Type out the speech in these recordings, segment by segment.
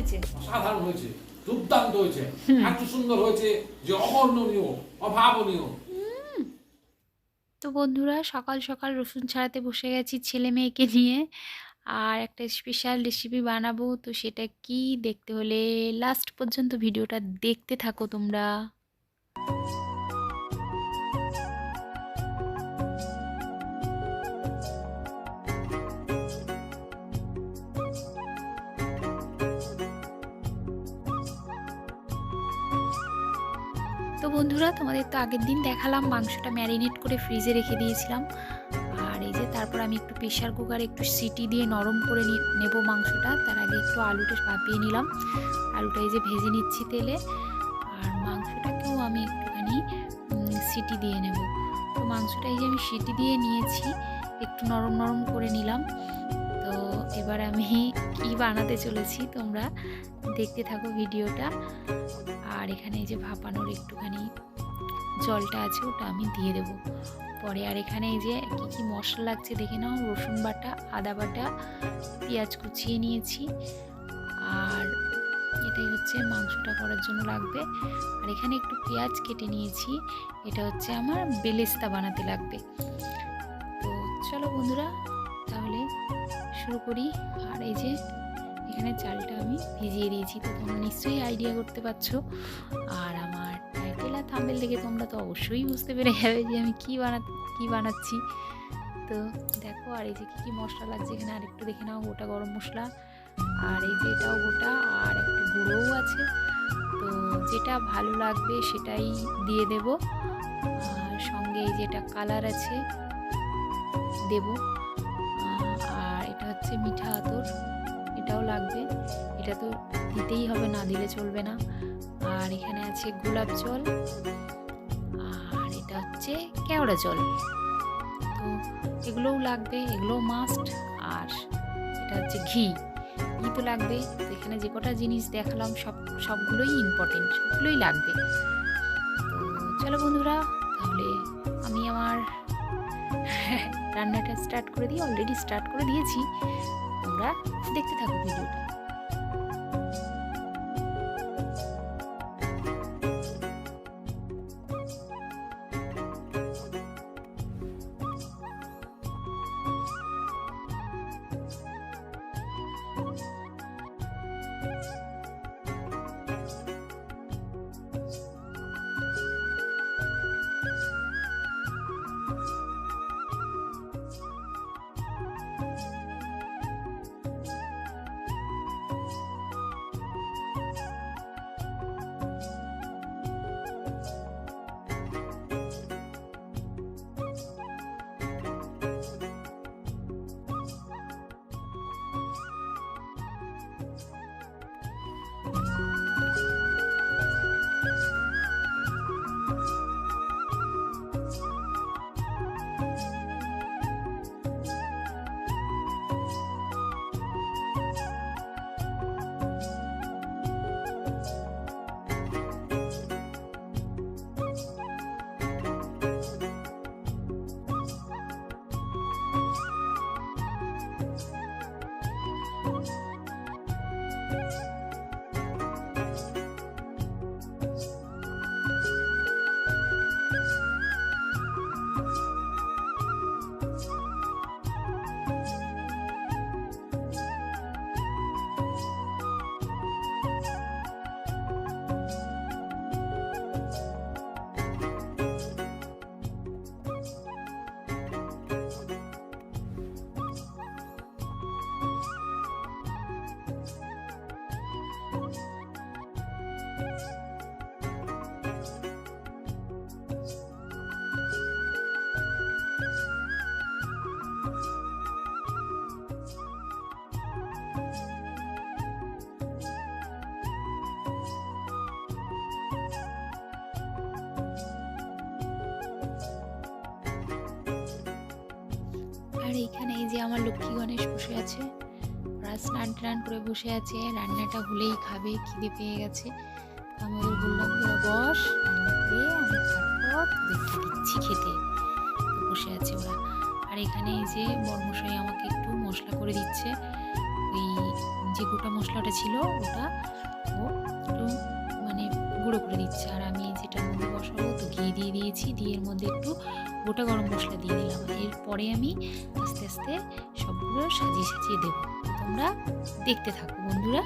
হয়েছে? অসাধারণ হয়েছে দুর্দান্ত হয়েছে। এত সুন্দর হয়েছে যে অবর্ণনীয় অভাবনীয়। তো বন্ধুরা সকাল সকাল রসুন ছাড়াতে বসে গেছি ছেলে মেয়েকে নিয়ে আর একটা স্পেশাল রেসিপি বানাবো। তো সেটা কি দেখতে হলে লাস্ট পর্যন্ত ভিডিওটা দেখতে থাকো তোমরা। বন্ধুরা, তোমাদের তো আগের দিন দেখালাম, মাংসটা ম্যারিনেট করে ফ্রিজে রেখে দিয়েছিলাম। আর এই যে তারপর আমি একটু প্রেশার কুকারে একটু সিটি দিয়ে নরম করে নেব মাংসটা। তার আগে একটু আলুটা ভাপিয়ে নিলাম। আলুটা এই যে ভেজে নিচ্ছি তেলে। আর মাংসটাকেও আমি একটুখানি সিটি দিয়ে নেব। তো মাংসটা এই যে আমি সিটি দিয়ে নিয়েছি, একটু নরম নরম করে নিলাম। তো এবার আমি কি বানাতে চলেছি তোমরা দেখতে থাকো ভিডিওটা। আর এখানে এই যে ভাপানোর একটুখানি জলটা আছে, ওটা আমি দিয়ে দেবো। পরে আর এখানে এই যে কি কী মশলা লাগছে দেখে নাও, রসুন বাটা, আদা বাটা, পেঁয়াজ কুচিয়ে নিয়েছি। আর এটাই হচ্ছে মাংসটা করার জন্য লাগবে। আর এখানে একটু পেঁয়াজ কেটে নিয়েছি, এটা হচ্ছে আমার বেলেস্তা বানাতে লাগবে। তো চলো বন্ধুরা, তাহলে শুরু করি। আর এই যে এখানে চালটা আমি ভিজিয়ে দিয়েছি, তো তোমরা নিশ্চয়ই আইডিয়া করতে পারছ। আর আমার টাইটেল আর থাম্বেল দেখে তোমরা তো অবশ্যই বুঝতে পেরে যাবে যে আমি কী বানা, কী বানাচ্ছি। তো দেখো, আর এই যে কী কী মশলা লাগছে এখানে, আর একটু দেখে নাও, গোটা গরম মশলা। আর এই যে এটাও গোটা, আর একটু গুঁড়োও আছে। তো যেটা ভালো লাগবে সেটাই দিয়ে দেব। আর সঙ্গে এই যে এটা কালার আছে, দেব। হচ্ছে মিঠা আতর। এটাও লাগবে। এটা তো দিতেই হবে, না দিলে চলবে না। আর এখানে আছে গোলাপ জল। আর এটা হচ্ছে কেওড়া জল। তো এগুলোও লাগবে, এগুলোও মাস্ট আর এটা হচ্ছে ঘি। ঘি তো লাগবে। তো এখানে যে কটা জিনিস দেখালাম, সব, সবগুলোই ইম্পর্টেন্ট সবগুলোই লাগবে। তো চলো বন্ধুরা, তাহলে আমি আমার রান্নাটা স্টার্ট করে দিই অলরেডি স্টার্ট করে দিয়েছি। তোমরা দেখতে থাকো ভিডিওটা আর এইখানে এই যে আমার লক্ষ্মী গণেশ বসে আছে। ওরা স্নান টান করে বসে আছে, রান্নাটা হলেই খাবে, খিদে পেয়ে গেছে। তো আমি ওদের বললাম, তোরা বস, রান্না দিচ্ছি খেতে। বসে আছে ওরা। আর এখানে এই যে বর্মশাই আমাকে একটু মশলা করে দিচ্ছে। ওই যে গোটা মশলাটা ছিল, ওটা ও একটু মানে গুঁড়ো করে দিচ্ছে। আর আমি যেটার মধ্যে বসাবো তো ঘি দিয়ে দিয়েছি। দিয়ে এর মধ্যে একটু গোটা গরম মশলা দিয়ে দিলাম। এরপরে আমি আস্তে আস্তে সবগুলো সাজিয়ে সাজিয়ে দেবো। তোমরা দেখতে থাকো বন্ধুরা।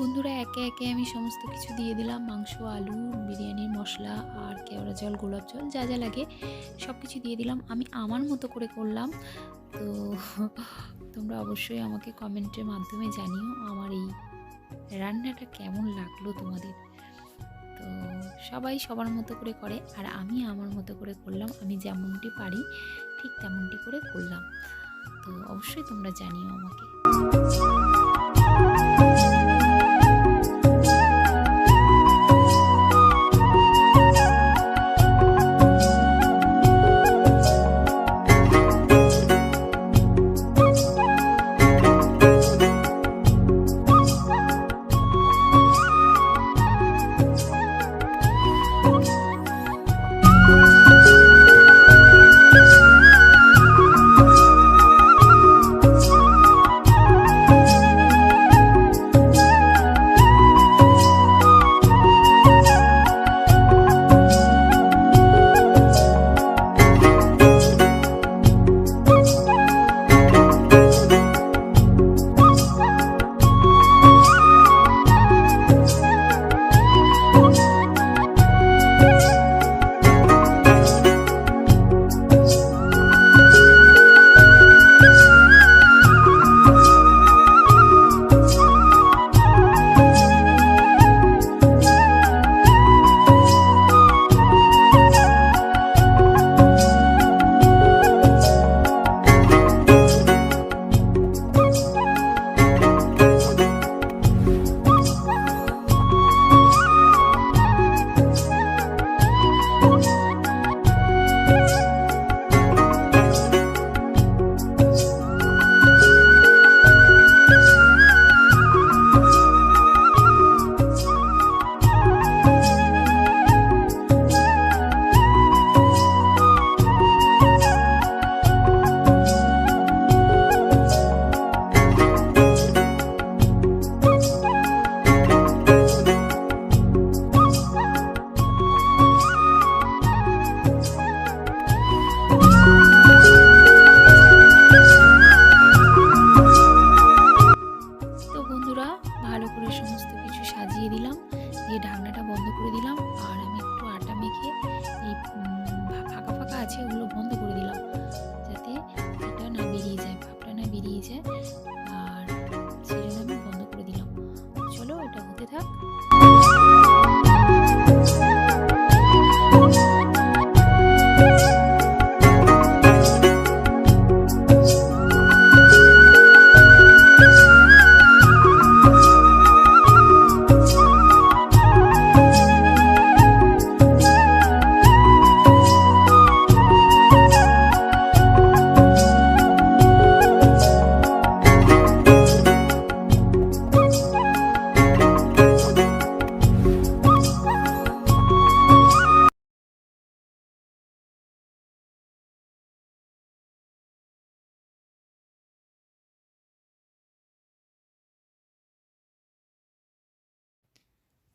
বন্ধুরা, একে একে আমি সমস্ত কিছু দিয়ে দিলাম। মাংস, আলু বিরিয়ানির মশলা আর কেওড়া জল, গোলাপ জল, যা যা লাগে সব কিছু দিয়ে দিলাম। আমি আমার মতো করে করলাম। তো তোমরা অবশ্যই আমাকে কমেন্টের মাধ্যমে জানিও আমার এই রান্নাটা কেমন লাগল তোমাদের। তো সবাই সবার মতো করে করে আর আমি আমার মতো করে করলাম। আমি যেমনটি পারি ঠিক তেমনটি করে করলাম। তো অবশ্যই তোমরা জানিও আমাকে। সমস্ত কিছু সাজিয়ে দিলাম, দিয়ে ঢাকনাটা বন্ধ করে দিলাম, আর আমি একটু আটা মেখে এই ফাঁকা ফাঁকা আছে ওগুলো বন্ধ করে দিলাম, যাতে এটা না বেরিয়ে যায় ভাবটা না বেরিয়ে যায়, আর সেই জন্য আমি বন্ধ করে দিলাম। চলো এটা হতে থাক।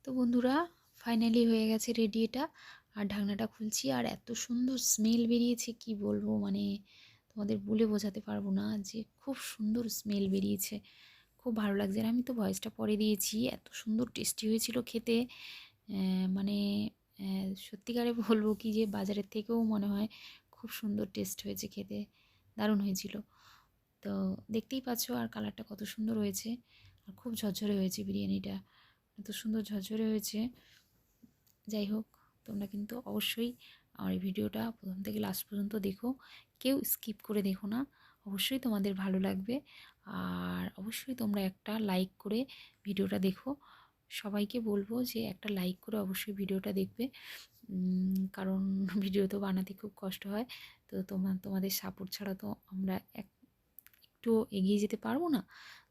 তো বন্ধুরা ফাইনালি হয়ে গেছে রেডি এটা। আর ঢাকনাটা খুলছি আর এত সুন্দর স্মেল বেরিয়েছে, কি বলব? মানে তোমাদের বলে বোঝাতে পারব না যে খুব সুন্দর স্মেল বেরিয়েছে। খুব ভালো লাগছে আর আমি তো ভয়েসটা পরে দিয়েছি, এত সুন্দর টেস্টি হয়েছিল খেতে। মানে সত্যিকারে বলব কি যে বাজারের থেকেও মনে হয় খুব সুন্দর টেস্ট হয়েছে খেতে। দারুণ হয়েছিল। তো দেখতেই পাচ্ছ আর কালারটা কত সুন্দর হয়েছে। আর খুব ঝরঝরে হয়েছে বিরিয়ানিটা। এত সুন্দর ঝরঝরে হয়েছে। যাই হোক, তোমরা কিন্তু অবশ্যই আমার এই ভিডিওটা প্রথম থেকে লাস্ট পর্যন্ত দেখো। কেউ স্কিপ করে দেখো না। অবশ্যই তোমাদের ভালো লাগবে। আর অবশ্যই তোমরা একটা লাইক করে ভিডিওটা দেখো। সবাইকে বলব যে একটা লাইক করে অবশ্যই ভিডিওটা দেখবে। কারণ ভিডিও তো বানাতে খুব কষ্ট হয়। তো তোমার তোমাদের সাপোর্ট ছাড়া তো আমরা এক, একটু এগিয়ে যেতে পারব না।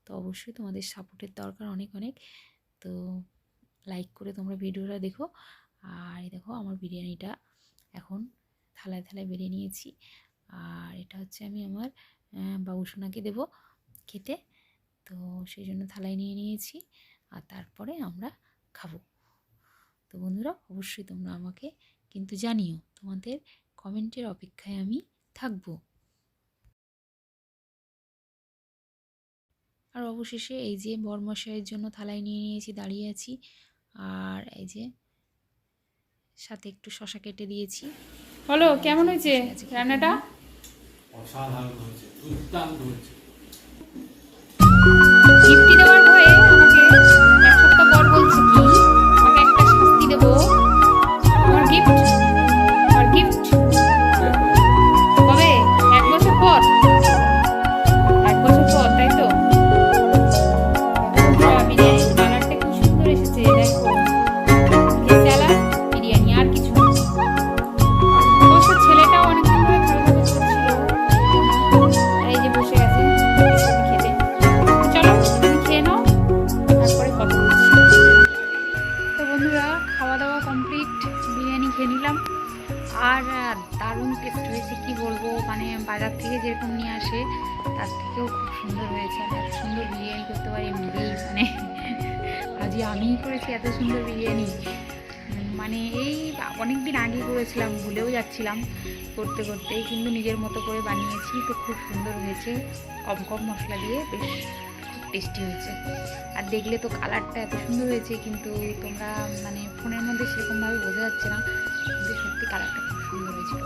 তো অবশ্যই তোমাদের সাপোর্টের দরকার অনেক অনেক। তো লাইক করে তোমরা ভিডিওটা দেখো। আর দেখো আমার বিরিয়ানিটা এখন থালায় থালায় বেরিয়ে নিয়েছি। আর এটা হচ্ছে আমি আমার বাবুসোনাকে দেবো খেতে। তো সেই জন্য থালায় নিয়ে নিয়েছি। আর তারপরে আমরা খাব। তো বন্ধুরা, অবশ্যই তোমরা আমাকে কিন্তু জানিও, তোমাদের কমেন্টের অপেক্ষায় আমি থাকব। আর অবশেষে এই যে বরমশাইয়ের জন্য থালায় নিয়ে নিয়েছি দাঁড়িয়ে আছি। আর এই যে সাথে একটু শশা কেটে দিয়েছি। বলো কেমন হয়েছে। রান্নাটা? অসাধারণ হয়েছে দুর্দান্ত হয়েছে। অনেক দিন আগে করেছিলাম, ভুলেও যাচ্ছিলাম করতে করতে কিন্তু নিজের মতো করে বানিয়েছি, তো খুব সুন্দর হয়েছে। কম কম মশলা দিয়ে বেশ খুব টেস্টি হয়েছে। আর দেখলে তো কালারটা এত সুন্দর হয়েছে, কিন্তু তোমরা মানে ফোনের মধ্যে সেরকমভাবে বোঝা যাচ্ছে না, কিন্তু সত্যি কালারটা খুব সুন্দর হয়েছিল।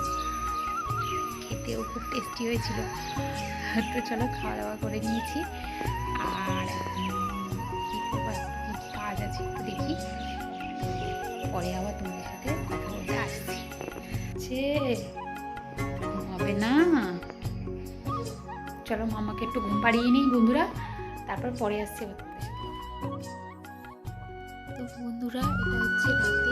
খেতেও খুব টেস্টি হয়েছিল। তো চলো খাওয়া দাওয়া করে নিয়েছি। আর কী কাজ আছে একটু দেখি। পরে আবার তোমাদের সে হবে না। চলো মামাকে একটু ঘুম পাড়িয়ে নিই বন্ধুরা, তারপর পরে আসছি তো বন্ধুরা, এটা হচ্ছে রাতে